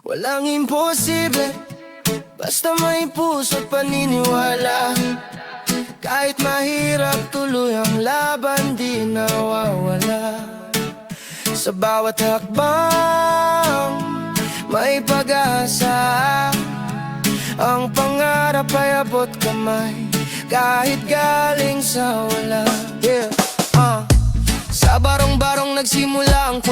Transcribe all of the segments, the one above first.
Walang imposible Basta may puso't paniniwala. Kahit mahirap tuloy ang laban Di nawawala. Sa bawat hakbang May pag-asa. Ang pangarap ay abot kamay Kahit galing sa wala. Yeah, uh. Sa barong-barong nagsimula ang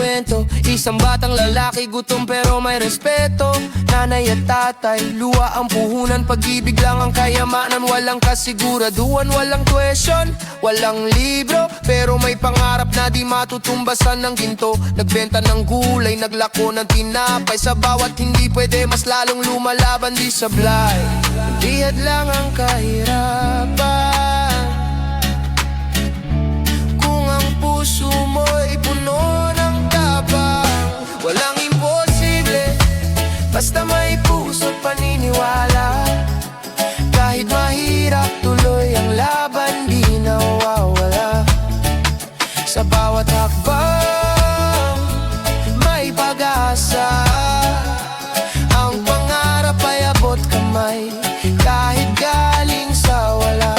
Isang batang lalaki gutom pero may respeto. Nanay at tatay, luwa ang puhunan. Pag-ibig lang ang kayamanan. Walang kasiguraduhan, walang question Walang libro, pero may pangarap na di matutumbasan ng ginto. Nagbenta ng gulay, naglako ng tinapay. Sa bawat hindi pwede mas lalong lumalaban di sablay. Hindi lang ang kahirapan kamay Kahit galing sa wala.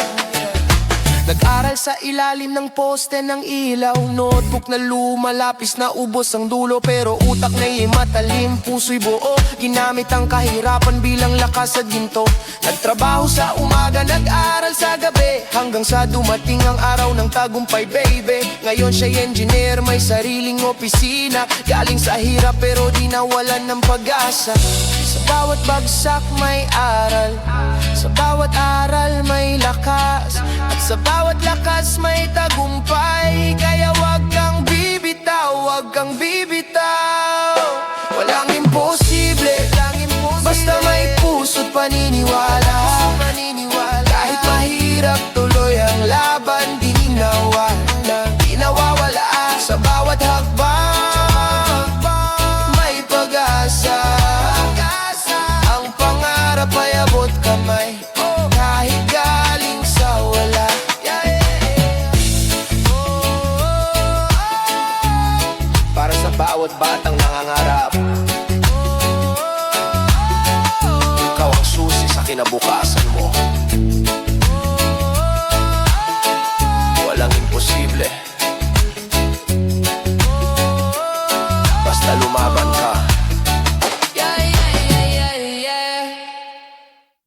Nag-aral sa ilalim ng poste ng ilaw. Notebook na luma, lapis na ubos ang dulo. Pero utak na'y matalim, puso'y buo. Ginamit ang kahirapan bilang lakas sa ginto. Nagtrabaho sa umaga, nag-aral sa gabi. Hanggang sa dumating ang araw ng tagumpay baby. Ngayon siya'y engineer, may sariling opisina. Galing sa hirap pero di nawalan ng pag-asa. Sa bawat bagsak may aral. Sa bawat aral may lakas. At sa bawat lakas may tagumpay. Kaya wag kang bibitaw, wag kang bibitaw. Walang imposible, Basta may puso't paniniwala. Kahit mahirap tuloy ang laban Di nawawala, di nawawala. Sa bawat hakbang bawat batang nangangarap. Ikaw ang susi sa kinabukasan mo. Walang imposible. Basta lumaban ka.